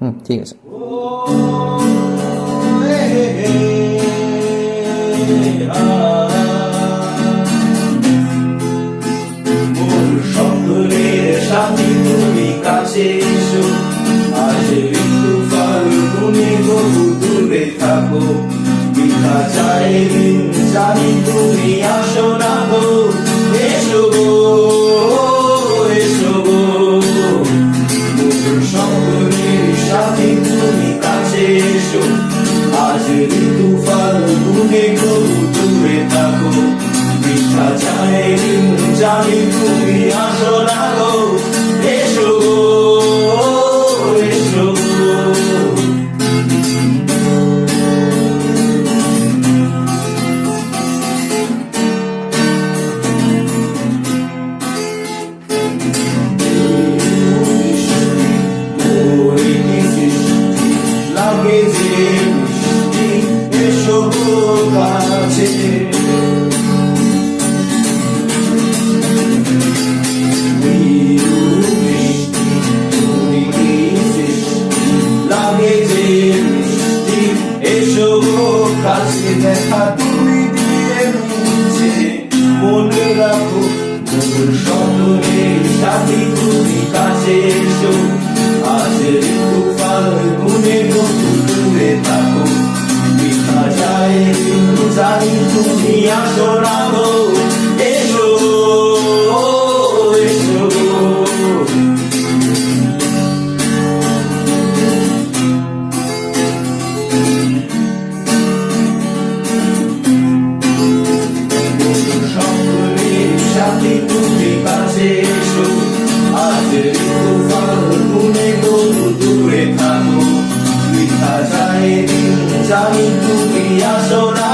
হুম ঠিক আছে। সাথী তুমি আসো না গো। পিঠা দিন জানি তুমি আসো না গো। কাছে দেখা তুমি দিয়ে নিচ্ছে মনে রাখো মোর স্বপ্নের সাথী তুমি কাছে এসো। আজ ঋতু ফাল্গুনে নতুন দূরে থাকো। যায়, কিন্তু জানি তুমি আসো না সাথে তুমি কাছে এসো। আজ ঋতু ফাল্গুনে বহু দূরে তুমি আসো না